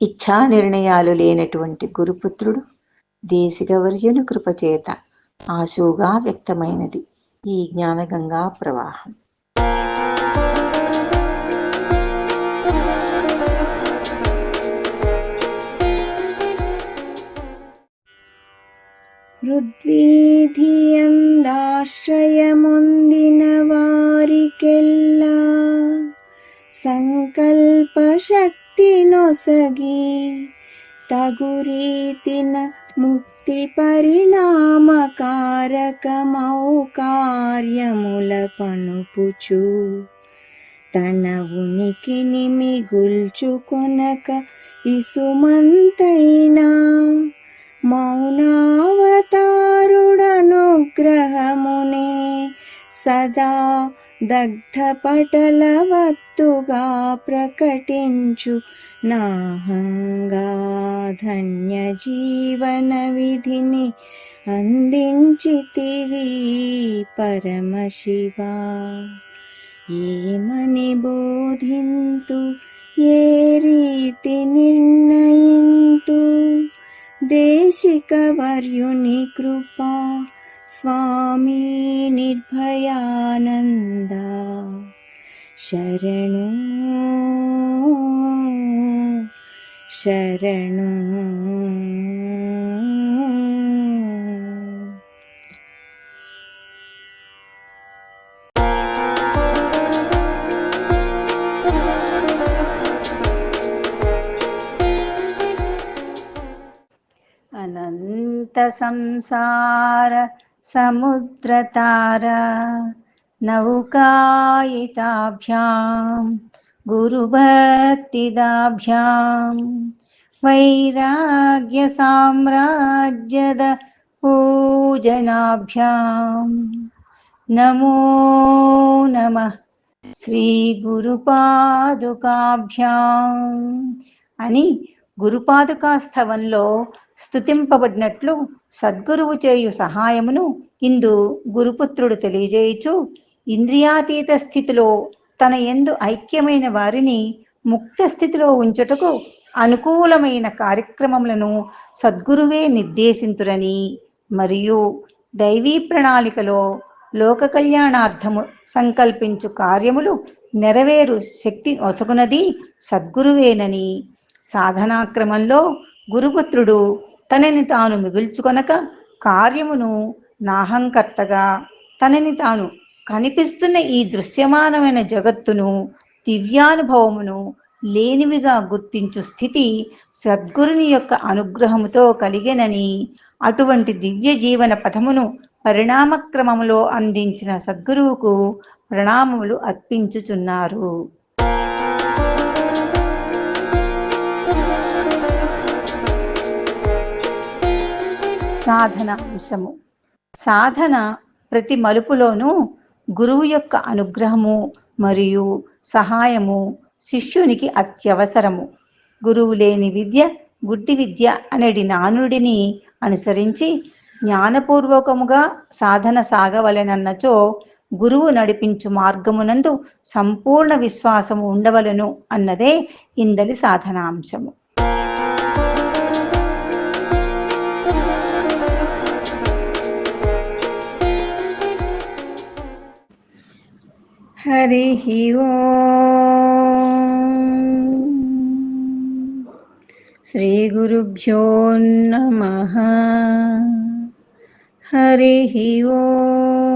ఇచ్ఛా నిర్ణయాలు లేనటువంటి గురుపుత్రుడు దేశికవర్జును కృపచేత ఆశువుగా వ్యక్తమైనది ఈ జ్ఞానగంగా ప్రవాహం ಋದ್ವೀಧಿಯಂದಾಶ್ರಯಮೊಂದಿನ ವಾರಿಕೆಲ್ಲ ಸಂಕಲ್ಪ ಶಕ್ತಿ ನೊಸಗಿ ತಗುರೀತಿನ ಮುಕ್ತಿ పరిణామకారకమౌ కార్యముల పనుపుచు తన ఉనికిని మిగుల్చుకొనక ఇసుమంతైనా మౌనావతారుడనుగ్రహమునే సదా దగ్ధపటలవత్తుగా ప్రకటించు నాహంగా ధన్య జీవన విధిని అందించితివి పరమశివా. ఏమని బోధింతు? ఏ రీతి నిర్ణయింతు? దేశికవర్యుని కృపా స్వామీని ನಿರ್ಭಯಾನಂದ ಶರಣು ಶರಣು अनन्तसंसार संसार समुद्रतारा नौकायिताभ्यां गुरुभक्तिदाभ्यां वैराग्यसाम्राज्यद पूजनाभ्यां नमो नमः శ్రీగురుపాదుకాభ్యాం అని గురుపాదుకా స్థవంలో స్తుతింపబడినట్లు సద్గురువు చేయు సహాయమును ఇందు గురుపుత్రుడు తెలియజేయుచు ఇంద్రియాతీత స్థితిలో తన ఎందు ఐక్యమైన వారిని ముక్త స్థితిలో ఉంచుటకు అనుకూలమైన కార్యక్రమములను సద్గురువే నిర్దేశింతురని. మరియు దైవీ ప్రణాళికలో లోక కళ్యాణార్థము సంకల్పించు కార్యములు నెరవేరు శక్తి ఒసగునది సద్గురువేనని. సాధనాక్రమంలో గురుపుత్రుడు తనని తాను మిగుల్చుకొనక కార్యమును నాహంకర్తగా తనని తాను కనిపిస్తున్న ఈ దృశ్యమానమైన జగత్తును దివ్యానుభవమును లేనివిగా గుర్తించు స్థితి సద్గురుని యొక్క అనుగ్రహముతో కలిగెనని అటువంటి దివ్య జీవన పథమును పరిణామక్రమములో అందించిన సద్గురువుకు ప్రణామములు అర్పించుచున్నారు. సాధన అంశము. సాధన ప్రతి మలుపులోనూ గురువు యొక్క అనుగ్రహము మరియు సహాయము శిష్యునికి అత్యవసరము. గురువు లేని విద్య గుడ్డి విద్య అనేది నానుడిని అనుసరించి జ్ఞానపూర్వకముగా సాధన సాగవలెనన్నచో గురువు నడిపించు మార్గమునందు సంపూర్ణ విశ్వాసము ఉండవలను అన్నదే ఇందలి సాధనాంశము. हरि ओ श्रीगुरुभ्यो नमः। हरिः ॐ